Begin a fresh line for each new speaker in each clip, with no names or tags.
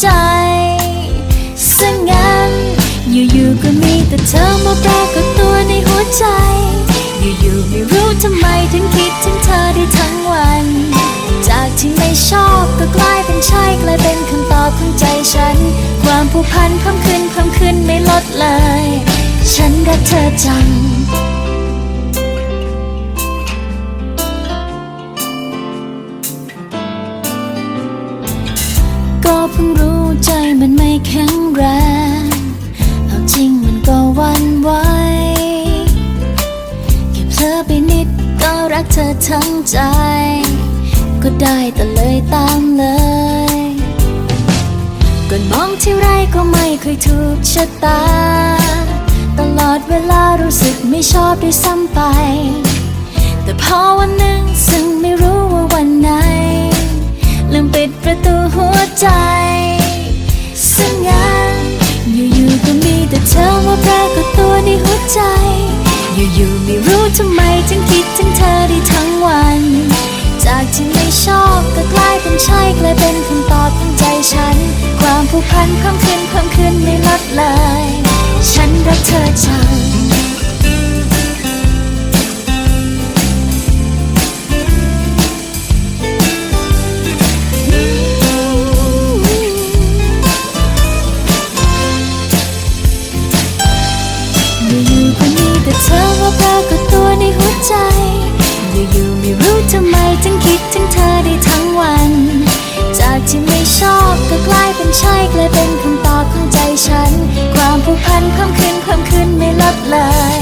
ใจซะงั้น อยู่ๆก็มีแต่เธอมาปรากฏตัวในหัวใจ อยู่ๆไม่รู้ทำไมถึงคิดถึงเธอได้ทั้งวัน จากที่ไม่ชอบก็กลายเป็นใช่กลายเป็นคำตอบของใจฉัน ความผูกพันเพิ่มขึ้นเพิ่มขึ้นไม่ลดเลย ฉันรักเธอจัง ข็งแรง เอาจริงมันก็วันไหวแค่เพลอไปนิดก็รักเธอทั้งใจ ก็ได้แต่เลยตามเลยก่อนมองที่ไรก็ไม่เคยถูกชะตา ตลอดเวลารู้สึกไม่ชอบด้วยซ้ำไป แต่พอวันหนึ่งซึ่งไม่รู้ว่าวันไหน ลืมปิดประตูหัวใจ แต่เธอมาปรากฏตัวในหัวใจ อยู่ๆม่รู้ทำไม ทำไมถึงคิดถึงเธอได้ทั้งวัน จากที่ไม่ชอบก็กลายเป็นใช่กลายเป็นคำตอบของใจฉัน ความผูกพันเพิ่มขึ้นเพิ่มขึ้นไม่ลดเลย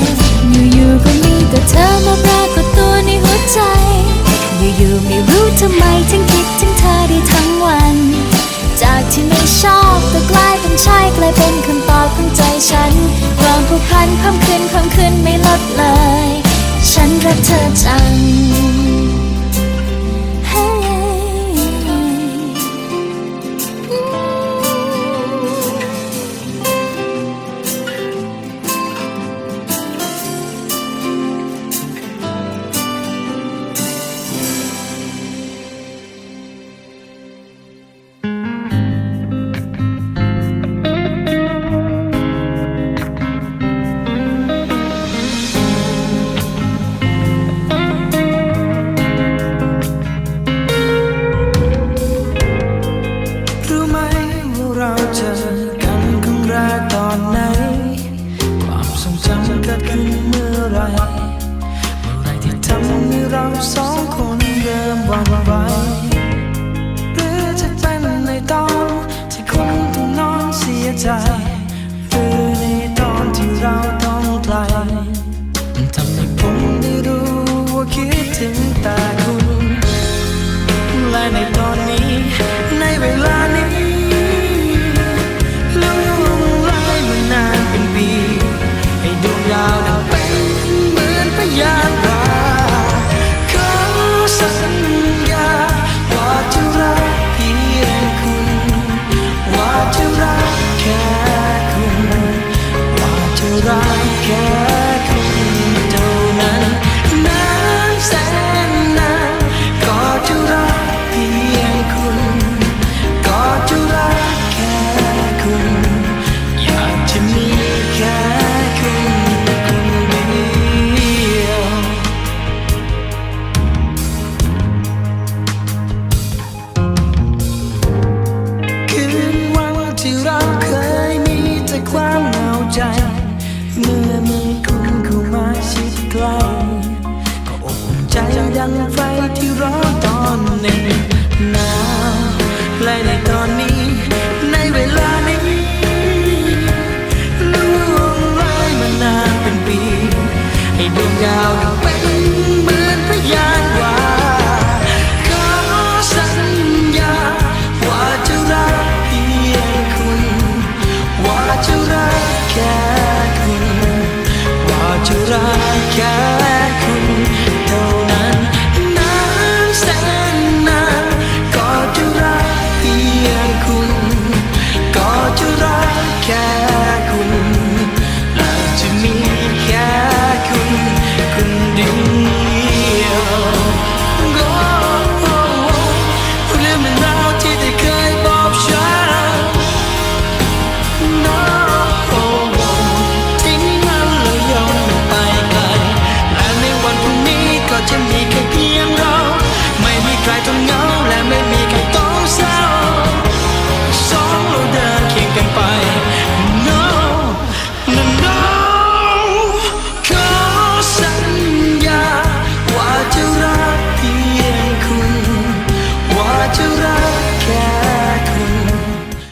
อยู่ๆก็มีแต่เธอมาปรากฏตัวในหัวใจ อยู่ๆไม่รู้ทำไมถึงคิดถึงเธอได้ทั้งวัน จากที่ไม่ชอบก็กลายเป็นใช่กลายเป็น เรา
สองคนเริ่มหวั่นไหวหรือจะเป็นในตอนที่คนต้องนอนเสียใจหรือในตอนที่เรา